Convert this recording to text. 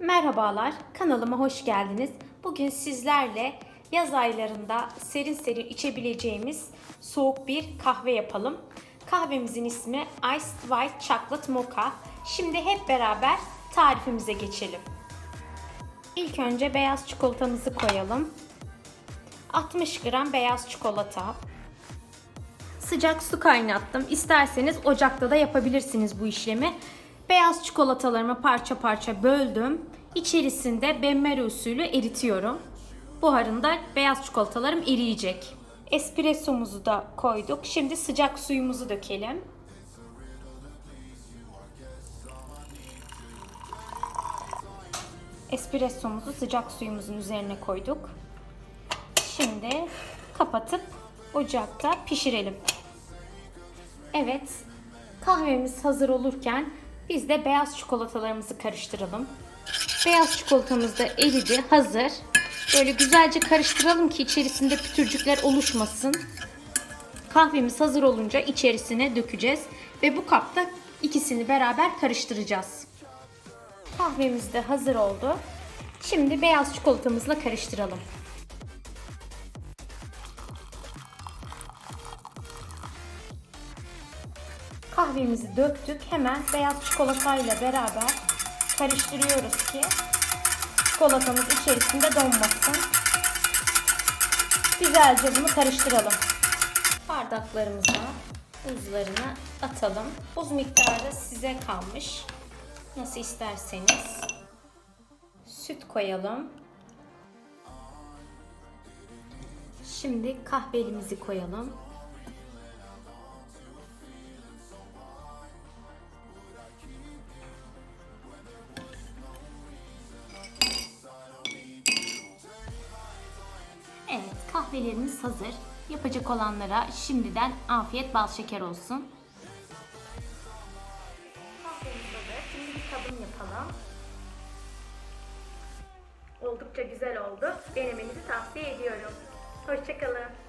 Merhabalar, kanalıma hoş geldiniz. Bugün sizlerle yaz aylarında serin serin içebileceğimiz soğuk bir kahve yapalım. Kahvemizin ismi Iced White Chocolate Mocha. Şimdi hep beraber tarifimize geçelim. İlk önce beyaz çikolatamızı koyalım. 60 gram beyaz çikolata. Sıcak su kaynattım. İsterseniz ocakta da yapabilirsiniz bu işlemi. Beyaz çikolatalarımı parça parça böldüm. İçerisinde benmari usulü eritiyorum. Buharında beyaz çikolatalarım eriyecek. Espressomuzu da koyduk. Şimdi sıcak suyumuzu dökelim. Espressomuzu sıcak suyumuzun üzerine koyduk. Şimdi kapatıp ocakta pişirelim. Evet, kahvemiz hazır olurken biz de beyaz çikolatalarımızı karıştıralım. Beyaz çikolatamız da eridi, hazır. Böyle güzelce karıştıralım ki içerisinde pütürcükler oluşmasın. Kahvemiz hazır olunca içerisine dökeceğiz ve bu kapta ikisini beraber karıştıracağız. Kahvemiz de hazır oldu. Şimdi beyaz çikolatamızla karıştıralım. Kahvemizi döktük. Hemen beyaz çikolatayla beraber karıştırıyoruz ki çikolatamız içerisinde donmasın. Güzelce bunu karıştıralım. Bardaklarımıza buzlarını atalım. Buz miktarı size kalmış. Nasıl isterseniz. Süt koyalım. Şimdi kahvelimizi koyalım. Kahvelerimiz hazır. Yapacak olanlara şimdiden afiyet bal şeker olsun. Şimdi bir tadım yapalım. Oldukça güzel oldu. Denemenizi tavsiye ediyorum. Hoşçakalın.